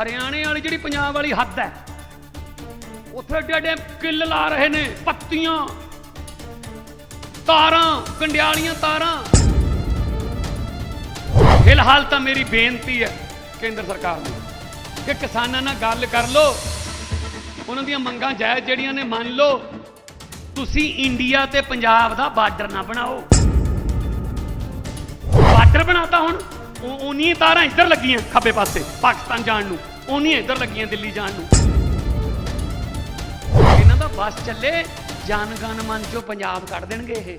ਹਰਿਆਣੇ ਵਾਲੀ ਜਿਹੜੀ ਪੰਜਾਬ ਵਾਲੀ ਹੱਦ ਹੈ, ਉੱਥੇ ਏਡੇ ਏਡੇ ਕਿੱਲ ਲਾ ਰਹੇ ਨੇ ਪੱਤੀਆਂ ਤਾਰਾਂ ਕੰਡਿਆਲੀਆਂ ਤਾਰਾਂ। ਫਿਲਹਾਲ ਤਾਂ ਮੇਰੀ ਬੇਨਤੀ ਹੈ ਕੇਂਦਰ ਸਰਕਾਰ ਨੂੰ ਕਿ ਕਿਸਾਨਾਂ ਨਾਲ ਗੱਲ ਕਰ ਲਓ। ਉਹਨਾਂ ਦੀਆਂ ਮੰਗਾਂ ਜਾਇਜ਼ ਜਿਹੜੀਆਂ ਨੇ ਮੰਨ ਲਓ। ਤੁਸੀਂ ਇੰਡੀਆ ਤੇ ਪੰਜਾਬ ਦਾ ਬਾਰਡਰ ਨਾ ਬਣਾਓ। ਬਾਰਡਰ ਬਣਾਤਾ ਹੁਣ। ਉਹ ਉਨੀ ਤਾਰਾਂ ਇੱਧਰ ਲੱਗੀਆਂ ਖੱਬੇ ਪਾਸੇ, ਪਾਕਿਸਤਾਨ ਜਾਣ ਨੂੰ। ਉਨੀਆਂ ਇੱਧਰ ਲੱਗੀਆਂ ਦਿੱਲੀ ਜਾਣ ਨੂੰ। ਇਹਨਾਂ ਦਾ ਬਸ ਚੱਲੇ ਜਨਗਣ ਮਨ ਚੋਂ ਪੰਜਾਬ ਕੱਢ ਦੇਣਗੇ ਇਹ।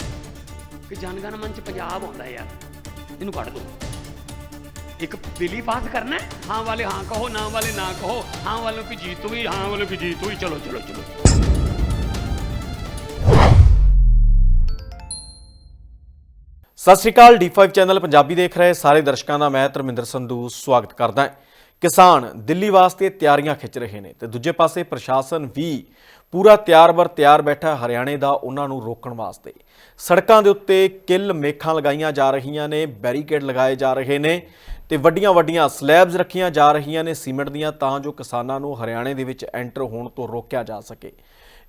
ਕਿ ਜਨਗਣ ਮਨ ਚ ਪੰਜਾਬ ਆਉਂਦਾ ਯਾਰ, ਇਹਨੂੰ ਕੱਢ ਦੋ। ਇੱਕ ਬਿਲੀ ਪਾਸ ਕਰਨਾ ਹਾਂ ਵਾਲੇ ਹਾਂ ਕਹੋ, ਨਾ ਵਾਲੇ ਨਾ ਕਹੋ, ਹਾਂ ਵਾਲੋਂ ਵੀ ਜੀਤ ਹੋਈ, ਹਾਂ ਵਾਲੋਂ ਵੀ ਜੀਤ ਹੋਈ, ਚਲੋ ਚਲੋ ਚਲੋ। ਸਤਿ ਸ਼੍ਰੀ ਅਕਾਲ D5 ਚੈਨਲ ਪੰਜਾਬੀ ਦੇਖ ਰਹੇ ਸਾਰੇ ਦਰਸ਼ਕਾਂ ਦਾ ਮੈਂ ਧਰਮਿੰਦਰ ਸੰਧੂ ਸਵਾਗਤ ਕਰਦਾ ਹਾਂ। ਕਿਸਾਨ ਦਿੱਲੀ ਵਾਸਤੇ ਤਿਆਰੀਆਂ ਖਿੱਚ ਰਹੇ ਨੇ ਤੇ ਦੂਜੇ ਪਾਸੇ ਪ੍ਰਸ਼ਾਸਨ ਵੀ ਪੂਰਾ ਤਿਆਰ-ਬਰ ਤਿਆਰ ਬੈਠਾ ਹਰਿਆਣੇ ਦਾ ਉਹਨਾਂ ਨੂੰ ਰੋਕਣ ਵਾਸਤੇ। ਸੜਕਾਂ ਦੇ ਉੱਤੇ ਕਿੱਲ ਮੇਖਾਂ ਲਗਾਈਆਂ ਜਾ ਰਹੀਆਂ ਨੇ, ਬੈਰੀਕੇਡ ਲਗਾਏ ਜਾ ਰਹੇ ਨੇ ਤੇ ਵੱਡੀਆਂ-ਵੱਡੀਆਂ ਸਲੈਬਸ ਰੱਖੀਆਂ ਜਾ ਰਹੀਆਂ ਨੇ ਸੀਮੈਂਟ ਦੀਆਂ ਤਾਂ ਜੋ ਕਿਸਾਨਾਂ ਨੂੰ ਹਰਿਆਣੇ ਦੇ ਵਿੱਚ ਐਂਟਰ ਹੋਣ ਤੋਂ ਰੋਕਿਆ ਜਾ ਸਕੇ।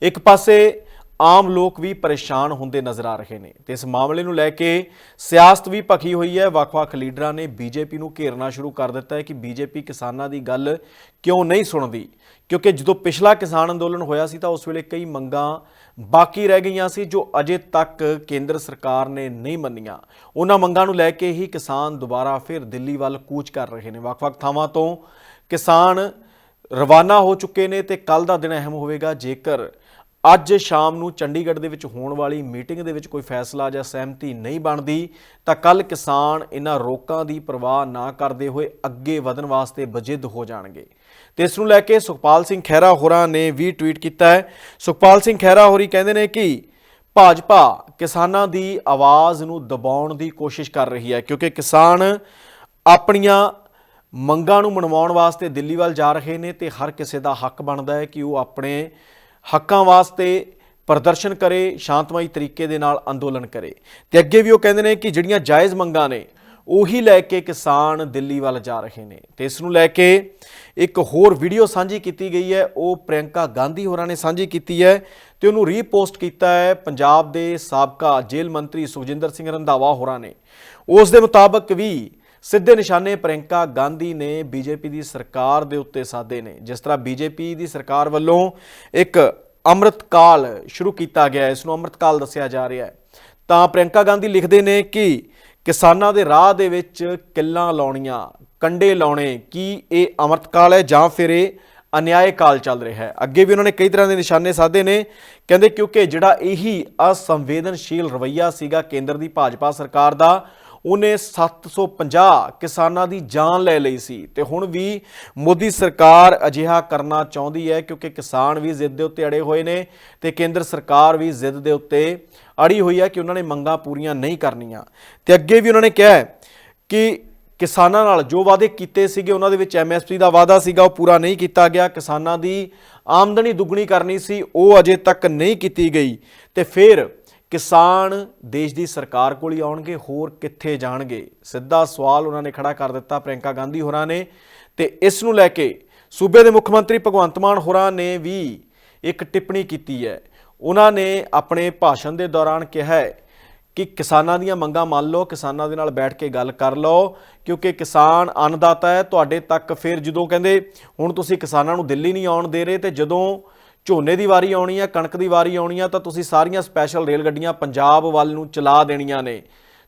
ਇੱਕ ਪਾਸੇ ਆਮ ਲੋਕ ਵੀ ਪਰੇਸ਼ਾਨ ਹੁੰਦੇ ਨਜ਼ਰ ਆ ਰਹੇ ਨੇ ਤੇ ਇਸ ਮਾਮਲੇ ਨੂੰ ਲੈ ਕੇ ਸਿਆਸਤ ਵੀ ਭਖੀ ਹੋਈ ਹੈ। ਵੱਖ-ਵੱਖ ਲੀਡਰਾਂ ਨੇ ਬੀਜੇਪੀ ਨੂੰ ਘੇਰਨਾ ਸ਼ੁਰੂ ਕਰ ਦਿੱਤਾ ਹੈ ਕਿ ਬੀਜੇਪੀ ਕਿਸਾਨਾਂ ਦੀ ਗੱਲ ਕਿਉਂ ਨਹੀਂ ਸੁਣਦੀ। ਕਿਉਂਕਿ ਜਦੋਂ ਪਿਛਲਾ ਕਿਸਾਨ ਅੰਦੋਲਨ ਹੋਇਆ ਸੀ ਤਾਂ ਉਸ ਵੇਲੇ ਕਈ ਮੰਗਾਂ ਬਾਕੀ ਰਹਿ ਗਈਆਂ ਸੀ ਜੋ ਅਜੇ ਤੱਕ ਕੇਂਦਰ ਸਰਕਾਰ ਨੇ ਨਹੀਂ ਮੰਨੀਆਂ। ਉਹਨਾਂ ਮੰਗਾਂ ਨੂੰ ਲੈ ਕੇ ਹੀ ਕਿਸਾਨ ਦੁਬਾਰਾ ਫਿਰ ਦਿੱਲੀ ਵੱਲ ਕੂਚ ਕਰ ਰਹੇ ਨੇ। ਵੱਖ-ਵੱਖ ਥਾਵਾਂ ਤੋਂ ਕਿਸਾਨ ਰਵਾਨਾ ਹੋ ਚੁੱਕੇ ਨੇ ਤੇ ਕੱਲ ਦਾ ਦਿਨ ਅਹਿਮ ਹੋਵੇਗਾ। ਜੇਕਰ ਅੱਜ ਸ਼ਾਮ ਨੂੰ ਚੰਡੀਗੜ੍ਹ ਦੇ ਵਿੱਚ ਹੋਣ ਵਾਲੀ ਮੀਟਿੰਗ ਦੇ ਵਿੱਚ ਕੋਈ ਫੈਸਲਾ ਜਾਂ ਸਹਿਮਤੀ ਨਹੀਂ ਬਣਦੀ, ਤਾਂ ਕੱਲ ਕਿਸਾਨ ਇਹਨਾਂ ਰੋਕਾਂ ਦੀ ਪਰਵਾਹ ਨਾ ਕਰਦੇ ਹੋਏ ਅੱਗੇ ਵਧਣ ਵਾਸਤੇ ਬਜਿੱਦ ਹੋ ਜਾਣਗੇ। ਤੇ ਇਸ ਨੂੰ ਲੈ ਕੇ ਸੁਖਪਾਲ ਸਿੰਘ ਖਹਿਰਾ ਹੋਰਾਂ ਨੇ ਵੀ ਟਵੀਟ ਕੀਤਾ ਹੈ। ਸੁਖਪਾਲ ਸਿੰਘ ਖਹਿਰਾ ਹੋਰੀ ਕਹਿੰਦੇ ਨੇ ਕਿ ਭਾਜਪਾ ਕਿਸਾਨਾਂ ਦੀ ਆਵਾਜ਼ ਨੂੰ ਦਬਾਉਣ ਦੀ ਕੋਸ਼ਿਸ਼ ਕਰ ਰਹੀ ਹੈ, ਕਿਉਂਕਿ ਕਿਸਾਨ ਆਪਣੀਆਂ ਮੰਗਾਂ ਨੂੰ ਮਨਵਾਉਣ ਵਾਸਤੇ ਦਿੱਲੀ ਵੱਲ ਜਾ ਰਹੇ ਨੇ ਤੇ ਹਰ ਕਿਸੇ ਦਾ ਹੱਕ ਬਣਦਾ ਹੈ ਕਿ ਉਹ ਆਪਣੇ ਹੱਕਾਂ ਵਾਸਤੇ ਪ੍ਰਦਰਸ਼ਨ ਕਰੇ, ਸ਼ਾਂਤਮਈ ਤਰੀਕੇ ਦੇ ਨਾਲ ਅੰਦੋਲਨ ਕਰੇ। ਤੇ ਅੱਗੇ ਵੀ ਉਹ ਕਹਿੰਦੇ ਨੇ ਕਿ ਜਿਹੜੀਆਂ ਜਾਇਜ਼ ਮੰਗਾਂ ਨੇ, ਉਹੀ ਲੈ ਕੇ ਕਿਸਾਨ ਦਿੱਲੀ ਵੱਲ ਜਾ ਰਹੇ ਨੇ। ਤੇ ਇਸ ਨੂੰ ਲੈ ਕੇ ਇੱਕ ਹੋਰ ਵੀਡੀਓ ਸਾਂਝੀ ਕੀਤੀ ਗਈ ਹੈ। ਉਹ ਪ੍ਰਿਯੰਕਾ ਗਾਂਧੀ ਹੋਰਾਂ ਨੇ ਸਾਂਝੀ ਕੀਤੀ ਹੈ ਤੇ ਉਹਨੂੰ ਰੀਪੋਸਟ ਕੀਤਾ ਹੈ। ਪੰਜਾਬ ਦੇ ਸਾਬਕਾ ਜੇਲ੍ਹ ਮੰਤਰੀ ਸੁਖਜਿੰਦਰ ਸਿੰਘ ਰੰਧਾਵਾ ਹੋਰਾਂ ਨੇ। ਉਸ ਦੇ ਮੁਤਾਬਕ ਵੀ ਸਿੱਧੇ ਨਿਸ਼ਾਨੇ ਪ੍ਰਿਯੰਕਾ ਗਾਂਧੀ ਨੇ ਬੀਜੇਪੀ ਦੀ ਸਰਕਾਰ ਦੇ ਉੱਤੇ ਸਾਧੇ ਨੇ। ਜਿਸ ਤਰ੍ਹਾਂ ਬੀਜੇਪੀ ਦੀ ਸਰਕਾਰ ਵੱਲੋਂ ਇੱਕ ਅੰਮ੍ਰਿਤਕਾਲ ਸ਼ੁਰੂ ਕੀਤਾ ਗਿਆ ਇਸ ਨੂੰ ਅੰਮ੍ਰਿਤਕਾਲ ਦੱਸਿਆ ਜਾ ਰਿਹਾ ਹੈ। ਤਾਂ ਪ੍ਰਿਯੰਕਾ ਗਾਂਧੀ ਲਿਖਦੇ ਨੇ ਕਿ ਕਿਸਾਨਾਂ ਦੇ ਰਾਹ ਦੇ ਵਿੱਚ ਕਿੱਲਾਂ ਲਾਉਣੀਆਂ, ਕੰਡੇ ਲਾਉਣੇ, ਕੀ ਇਹ ਅੰਮ੍ਰਿਤਕਾਲ ਹੈ ਜਾਂ ਫਿਰ ਇਹ ਅਨਿਆਏ ਕਾਲ ਚੱਲ ਰਿਹਾ ਹੈ? ਅੱਗੇ ਵੀ ਉਹਨਾਂ ਨੇ ਕਈ ਤਰ੍ਹਾਂ ਦੇ ਨਿਸ਼ਾਨੇ ਸਾਧੇ ਨੇ। ਕਹਿੰਦੇ ਕਿਉਂਕਿ ਜਿਹੜਾ ਇਹੀ ਅਸੰਵੇਦਨਸ਼ੀਲ ਰਵੱਈਆ ਸੀਗਾ ਕੇਂਦਰ ਦੀ ਭਾਜਪਾ ਸਰਕਾਰ ਦਾ ਉਹਨੇ 750 ਕਿਸਾਨਾਂ ਦੀ ਜਾਨ ਲੈ ਲਈ ਸੀ। ਤੇ ਹੁਣ ਵੀ ਮੋਦੀ ਸਰਕਾਰ ਅਜਿਹਾ ਕਰਨਾ ਚਾਹੁੰਦੀ ਹੈ ਕਿਉਂਕਿ ਕਿਸਾਨ ਵੀ ਜ਼ਿੱਦ ਦੇ ਉੱਤੇ ਅੜੇ ਹੋਏ ਨੇ ਤੇ ਕੇਂਦਰ ਸਰਕਾਰ ਵੀ ਜ਼ਿੱਦ ਦੇ ਉੱਤੇ ਅੜੀ ਹੋਈ ਹੈ ਕਿ ਉਹਨਾਂ ਨੇ ਮੰਗਾਂ ਪੂਰੀਆਂ ਨਹੀਂ ਕਰਨੀਆਂ। ਤੇ ਅੱਗੇ ਵੀ ਉਹਨਾਂ ਨੇ ਕਿਹਾ ਕਿ ਕਿਸਾਨਾਂ ਨਾਲ ਜੋ ਵਾਅਦੇ ਕੀਤੇ ਸੀਗੇ, ਉਹਨਾਂ ਦੇ ਵਿੱਚ ਐਮਐਸਪੀ ਦਾ ਵਾਅਦਾ ਸੀਗਾ, ਉਹ ਪੂਰਾ ਨਹੀਂ ਕੀਤਾ ਗਿਆ। ਕਿਸਾਨਾਂ ਦੀ ਆਮਦਨੀ ਦੁੱਗਣੀ ਕਰਨੀ ਸੀ, ਉਹ ਅਜੇ ਤੱਕ ਨਹੀਂ ਕੀਤੀ ਗਈ। ਤੇ ਫਿਰ ਕਿਸਾਨ ਦੇਸ਼ ਦੀ ਸਰਕਾਰ ਕੋਲ ਹੀ ਆਉਣਗੇ, ਹੋਰ ਕਿੱਥੇ ਜਾਣਗੇ? ਸਿੱਧਾ ਸਵਾਲ ਉਹਨਾਂ ਨੇ ਖੜਾ ਕਰ ਦਿੱਤਾ ਪ੍ਰਿਯੰਕਾ ਗਾਂਧੀ ਹੋਰਾਂ ਨੇ ਤੇ ਇਸ ਨੂੰ ਲੈ ਕੇ ਸੂਬੇ ਦੇ ਮੁੱਖ ਮੰਤਰੀ ਭਗਵੰਤ ਮਾਨ ਹੋਰਾਂ ਨੇ ਵੀ ਇੱਕ ਟਿੱਪਣੀ ਕੀਤੀ ਹੈ। ਉਹਨਾਂ ਨੇ ਆਪਣੇ ਭਾਸ਼ਣ ਦੇ ਦੌਰਾਨ ਕਿਹਾ ਹੈ ਕਿ ਕਿਸਾਨਾਂ ਦੀਆਂ ਮੰਗਾਂ ਮੰਨ ਲਓ, ਕਿਸਾਨਾਂ ਦੇ ਨਾਲ ਬੈਠ ਕੇ ਗੱਲ ਕਰ ਲਓ, ਕਿਉਂਕਿ ਕਿਸਾਨ ਅੰਨਦਾਤਾ ਹੈ, ਤੁਹਾਡੇ ਤੱਕ ਫਿਰ ਜਦੋਂ ਕਹਿੰਦੇ, ਹੁਣ ਤੁਸੀਂ ਕਿਸਾਨਾਂ ਨੂੰ ਦਿੱਲੀ ਨਹੀਂ ਆਉਣ ਦੇ ਰਹੇ, ਤੇ ਜਦੋਂ ਝੋਨੇ ਦੀ ਵਾਰੀ ਆਉਣੀ ਹੈ ਕਣਕ ਦੀ ਵਾਰੀ ਆਉਣੀ ਹੈ ਤਾਂ ਤੁਸੀਂ ਸਾਰੀਆਂ ਸਪੈਸ਼ਲ ਰੇਲ ਗੱਡੀਆਂ ਪੰਜਾਬ ਵੱਲ ਨੂੰ ਚਲਾ ਦੇਣੀਆਂ ਨੇ।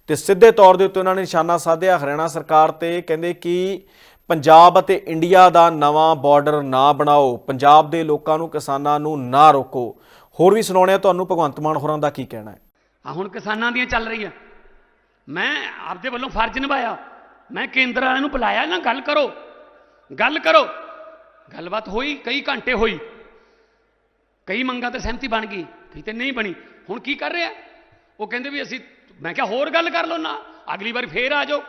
ਤੇ ਸਿੱਧੇ ਤੌਰ ਦੇ ਉੱਤੇ ਉਹਨਾਂ ਨੇ ਨਿਸ਼ਾਨਾ ਸਾਧਿਆ, ਹਰਿਆਣਾ ਸਰਕਾਰ ਤੇ ਕਹਿੰਦੇ ਕਿ ਪੰਜਾਬ ਅਤੇ ਇੰਡੀਆ ਦਾ ਨਵਾਂ ਬਾਰਡਰ ਨਾ ਬਣਾਓ, ਪੰਜਾਬ ਦੇ ਲੋਕਾਂ ਨੂੰ, ਕਿਸਾਨਾਂ ਨੂੰ ਨਾ ਰੋਕੋ। ਹੋਰ ਵੀ ਸੁਣਾਉਣੇ ਆ ਤੁਹਾਨੂੰ ਭਗਵੰਤ ਮਾਨ ਹੋਰਾਂ ਦਾ ਕੀ ਕਹਿਣਾ ਹੈ। ਆ ਹੁਣ ਕਿਸਾਨਾਂ ਦੀਆਂ ਚੱਲ ਰਹੀ ਆ ਮੈਂ ਆਪਦੇ ਵੱਲੋਂ ਫਰਜ਼ ਨਿਭਾਇਆ। ਮੈਂ ਕੇਂਦਰ ਵਾਲਿਆਂ ਨੂੰ ਬੁਲਾਇਆ ਨਾ ਗੱਲ ਕਰੋ। ਗੱਲ ਕਰੋ। ਗੱਲਬਾਤ ਹੋਈ, ਕਈ ਘੰਟੇ ਹੋਈ। ਕਈ ਮੰਗਾਂ ਤੇ ਸਹਿਮਤੀ ਬਣ ਗਈ, ਕਈ ਤੇ ਨਹੀਂ ਬਣੀ। ਹੁਣ ਕੀ ਕਰ ਰਿਹਾ? ਉਹ ਕਹਿੰਦੇ ਵੀ ਅਸੀਂ, ਮੈਂ ਕਿਹਾ ਹੋਰ ਗੱਲ ਕਰ ਲਓ ਨਾ, ਅਗਲੀ ਵਾਰ ਫੇਰ ਆ ਜਾਓ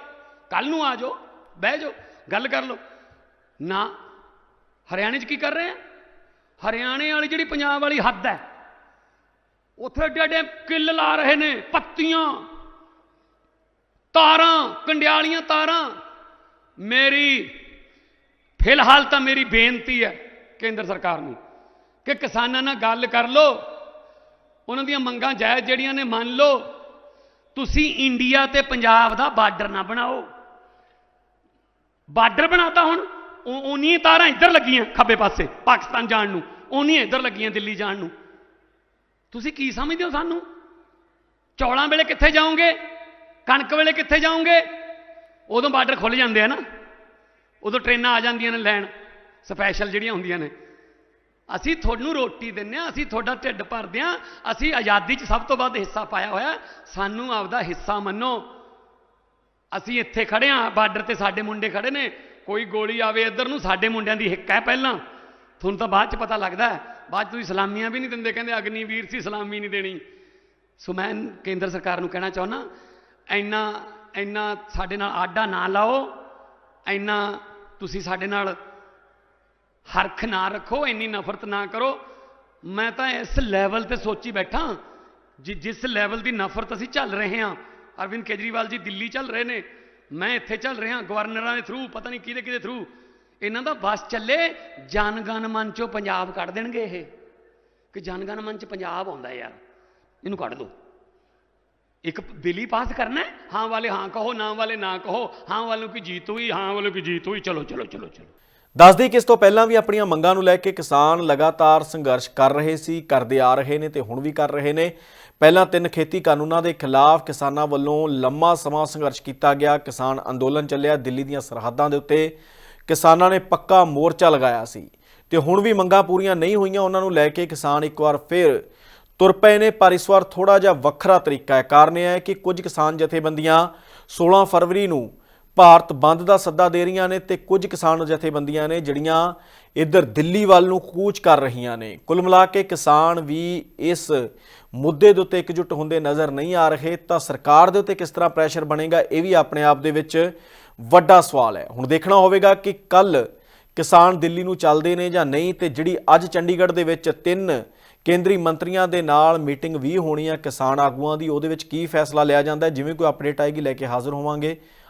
ਕੱਲ ਨੂੰ ਆ ਜਾਓ, ਬਹਿ ਜਾਓ, ਗੱਲ ਕਰ ਲਓ। ਨਾ, ਹਰਿਆਣੇ 'ਚ ਕੀ ਕਰ ਰਹੇ ਆ? ਹਰਿਆਣੇ ਵਾਲੀ ਜਿਹੜੀ ਪੰਜਾਬ ਵਾਲੀ ਹੱਦ ਹੈ, ਉੱਥੇ ਏਡੇ ਏਡੇ ਕਿੱਲ ਲਾ ਰਹੇ ਨੇ, ਪੱਤੀਆਂ, ਤਾਰਾਂ, ਕੰਡਿਆਲੀਆਂ ਤਾਰਾਂ। ਮੇਰੀ, ਫਿਲਹਾਲ ਤਾਂ ਮੇਰੀ ਬੇਨਤੀ ਹੈ ਕੇਂਦਰ ਸਰਕਾਰ ਨੂੰ ਕਿ ਕਿਸਾਨਾਂ ਨਾਲ ਗੱਲ ਕਰ ਲਓ। ਉਹਨਾਂ ਦੀਆਂ ਮੰਗਾਂ ਜਾਇਜ਼ ਜਿਹੜੀਆਂ ਨੇ ਮੰਨ ਲਓ। ਤੁਸੀਂ ਇੰਡੀਆ ਤੇ ਪੰਜਾਬ ਦਾ ਬਾਰਡਰ ਨਾ ਬਣਾਓ। ਬਾਰਡਰ ਬਣਾਤਾ ਹੁਣ। ਉਨੀਆਂ ਤਾਰਾਂ ਇੱਧਰ ਲੱਗੀਆਂ ਖੱਬੇ ਪਾਸੇ, ਪਾਕਿਸਤਾਨ ਜਾਣ ਨੂੰ। ਉਨੀਆਂ ਇੱਧਰ ਲੱਗੀਆਂ ਦਿੱਲੀ ਜਾਣ ਨੂੰ। ਤੁਸੀਂ ਕੀ ਸਮਝਦੇ ਹੋ ਸਾਨੂੰ? ਚੌਲਾਂ ਵੇਲੇ ਕਿੱਥੇ ਜਾਓਗੇ? ਕਣਕ ਵੇਲੇ ਕਿੱਥੇ ਜਾਓਗੇ? ਉਦੋਂ ਬਾਰਡਰ ਖੁੱਲ ਜਾਂਦੇ ਆ ਨਾ। ਉਦੋਂ ਟ੍ਰੇਨਾਂ ਆ ਜਾਂਦੀਆਂ ਨੇ ਲੈਣ। ਸਪੈਸ਼ਲ ਜਿਹੜੀਆਂ ਹੁੰਦੀਆਂ ਨੇ। ਅਸੀਂ ਤੁਹਾਨੂੰ ਰੋਟੀ ਦਿੰਨੇ ਆ ਅਸੀਂ ਤੁਹਾਡਾ ਢਿੱਡ ਭਰਦੇ ਆ ਅਸੀਂ ਆਜ਼ਾਦੀ 'ਚ ਸਭ ਤੋਂ ਵੱਧ ਹਿੱਸਾ ਪਾਇਆ ਹੋਇਆ ਸਾਨੂੰ ਆਪਦਾ ਹਿੱਸਾ ਮੰਨੋ। ਅਸੀਂ ਇੱਥੇ ਖੜੇ ਆ ਬਾਰਡਰ ਤੇ ਸਾਡੇ ਮੁੰਡੇ ਖੜੇ ਨੇ। ਕੋਈ ਗੋਲੀ ਆਵੇ ਇੱਧਰ ਨੂੰ, ਸਾਡੇ ਮੁੰਡਿਆਂ ਦੀ ਹਿੱਕ ਹੈ ਪਹਿਲਾਂ। ਤੁਹਾਨੂੰ ਤਾਂ ਬਾਅਦ 'ਚ ਪਤਾ ਲੱਗਦਾ ਬਾਅਦ 'ਚ ਤੁਸੀਂ ਸਲਾਮੀਆਂ ਵੀ ਨਹੀਂ ਦਿੰਦੇ, ਕਹਿੰਦੇ ਅਗਨੀਵੀਰ ਸੀ, ਸਲਾਮੀ ਨਹੀਂ ਦੇਣੀ। ਸੋ ਮੈਂ ਕੇਂਦਰ ਸਰਕਾਰ ਨੂੰ ਕਹਿਣਾ ਚਾਹੁੰਦਾ, ਇੰਨਾ ਇੰਨਾ ਸਾਡੇ ਨਾਲ ਆਡਾ ਨਾ ਲਾਓ। ਇੰਨਾ ਤੁਸੀਂ ਸਾਡੇ ਨਾਲ ਹਰਖ ਨਾ ਰੱਖੋ, ਇੰਨੀ ਨਫ਼ਰਤ ਨਾ ਕਰੋ। ਮੈਂ ਤਾਂ ਇਸ ਲੈਵਲ ਤੇ ਸੋਚੀ ਬੈਠਾ ਜਿ, ਜਿਸ ਲੈਵਲ ਦੀ ਨਫ਼ਰਤ ਅਸੀਂ ਚੱਲ ਰਹੇ ਹਾਂ। ਅਰਵਿੰਦ ਕੇਜਰੀਵਾਲ ਜੀ ਦਿੱਲੀ ਚੱਲ ਰਹੇ ਨੇ, ਮੈਂ ਇੱਥੇ ਚੱਲ ਰਿਹਾ ਗਵਰਨਰਾਂ ਦੇ ਥਰੂ ਪਤਾ ਨਹੀਂ ਕਿਹਦੇ ਕਿਹਦੇ ਥਰੂ ਇਹਨਾਂ ਦਾ ਬਸ ਚੱਲੇ, ਜਨਗਣ ਮਨ ਚੋਂ ਪੰਜਾਬ ਕੱਢ ਦੇਣਗੇ ਇਹ। ਕਿ ਜਨਗਣ ਮਨ ਚ ਪੰਜਾਬ ਆਉਂਦਾ ਯਾਰ, ਇਹਨੂੰ ਕੱਢ ਦਿਓ ਇੱਕ ਬਿੱਲੀ ਪਾਸ ਕਰਨਾ ਹਾਂ ਵਾਲੇ ਹਾਂ ਕਹੋ, ਨਾ ਵਾਲੇ ਨਾ ਕਹੋ, ਹਾਂ ਵਾਲੋਂ ਕੀ ਜੀਤ ਹੋਈ, ਹਾਂ ਵਾਲੋਂ ਕੀ ਜੀਤ ਹੋਈ, ਚਲੋ ਚਲੋ ਚਲੋ ਚਲੋ। ਦੱਸਦੀ ਕਿ ਇਸ ਤੋਂ ਪਹਿਲਾਂ ਵੀ ਆਪਣੀਆਂ ਮੰਗਾਂ ਨੂੰ ਲੈ ਕੇ ਕਿਸਾਨ ਲਗਾਤਾਰ ਸੰਘਰਸ਼ ਕਰ ਰਹੇ ਸੀ, ਕਰਦੇ ਆ ਰਹੇ ਨੇ ਤੇ ਹੁਣ ਵੀ ਕਰ ਰਹੇ ਨੇ। ਪਹਿਲਾਂ ਤਿੰਨ ਖੇਤੀ ਕਾਨੂੰਨਾਂ ਦੇ ਖਿਲਾਫ ਕਿਸਾਨਾਂ ਵੱਲੋਂ ਲੰਮਾ ਸਮਾਂ ਸੰਘਰਸ਼ ਕੀਤਾ ਗਿਆ। ਕਿਸਾਨ ਅੰਦੋਲਨ ਚੱਲਿਆ ਦਿੱਲੀ ਦੀਆਂ ਸਰਹੱਦਾਂ ਦੇ ਉੱਤੇ। ਕਿਸਾਨਾਂ ਨੇ ਪੱਕਾ ਮੋਰਚਾ ਲਗਾਇਆ ਸੀ। ਤੇ ਹੁਣ ਵੀ ਮੰਗਾਂ ਪੂਰੀਆਂ ਨਹੀਂ ਹੋਈਆਂ, ਉਹਨਾਂ ਨੂੰ ਲੈ ਕੇ ਕਿਸਾਨ ਇੱਕ ਵਾਰ ਫਿਰ ਤੁਰ ਪਏ ਨੇ, ਪਰ ਇਸ ਵਾਰ ਥੋੜਾ ਜਿਹਾ ਵੱਖਰਾ ਤਰੀਕਾ ਹੈ। ਕਾਰਨ ਇਹ ਹੈ ਕਿ ਕੁਝ ਕਿਸਾਨ ਜਥੇਬੰਦੀਆਂ 16 ਫਰਵਰੀ ਨੂੰ ਭਾਰਤ ਬੰਦ ਦਾ ਸੱਦਾ ਦੇ ਰਹੀਆਂ ਨੇ ਤੇ ਕੁਝ ਕਿਸਾਨ ਜਥੇਬੰਦੀਆਂ ਨੇ ਜਿਹੜੀਆਂ ਇੱਧਰ ਦਿੱਲੀ ਵੱਲ ਨੂੰ ਕੂਚ ਕਰ ਰਹੀਆਂ ਨੇ। ਕੁੱਲ ਮਿਲਾ ਕੇ ਕਿਸਾਨ ਵੀ ਇਸ ਮੁੱਦੇ ਦੇ ਉੱਤੇ ਇਕਜੁੱਟ ਹੁੰਦੇ ਨਜ਼ਰ ਨਹੀਂ ਆ ਰਹੇ। ਤਾਂ ਸਰਕਾਰ ਦੇ ਉੱਤੇ ਕਿਸ ਤਰ੍ਹਾਂ ਪ੍ਰੈਸ਼ਰ ਬਣੇਗਾ, ਇਹ ਵੀ ਆਪਣੇ ਆਪ ਦੇ ਵਿੱਚ ਵੱਡਾ ਸਵਾਲ ਹੈ। ਹੁਣ ਦੇਖਣਾ ਹੋਵੇਗਾ ਕਿ ਕੱਲ ਕਿਸਾਨ ਦਿੱਲੀ ਨੂੰ ਚੱਲਦੇ ਨੇ ਜਾਂ ਨਹੀਂ ਤੇ ਜਿਹੜੀ ਅੱਜ ਚੰਡੀਗੜ੍ਹ ਦੇ ਵਿੱਚ ਤਿੰਨ ਕੇਂਦਰੀ ਮੰਤਰੀਆਂ ਦੇ ਨਾਲ ਮੀਟਿੰਗ ਵੀ ਹੋਣੀ ਆ ਕਿਸਾਨ ਆਗੂਆਂ ਦੀ, ਉਹਦੇ ਵਿੱਚ ਕੀ ਫੈਸਲਾ ਲਿਆ ਜਾਂਦਾ ਜਿਵੇਂ ਕੋਈ ਅਪਡੇਟ ਆਏਗੀ, ਲੈ ਕੇ ਹਾਜ਼ਰ ਹੋਵਾਂਗੇ।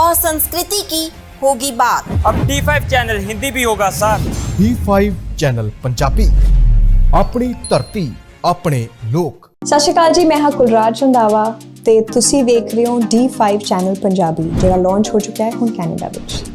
और संस्कृति की होगी बात अब D5 चैनल हिंदी भी होगा सर D5 ਚੈਨਲ ਪੰਜਾਬੀ ਆਪਣੀ ਧਰਤੀ ਆਪਣੇ ਲੋਕ ਸਤਿ ਸ਼੍ਰੀ ਅਕਾਲ ਜੀ ਮੈਂ ਹਾਂ ਕੁਲਰਾਜ ਰੰਧਾਵਾ ਤੇ ਤੁਸੀਂ ਵੇਖ ਰਹੇ ਹੋ D5 ਚੈਨਲ ਪੰਜਾਬੀ ਜਿਹੜਾ ਲਾਂਚ ਹੋ ਚੁੱਕਾ ਹੈ ਹੁਣ ਕੈਨੇਡਾ ਵਿੱਚ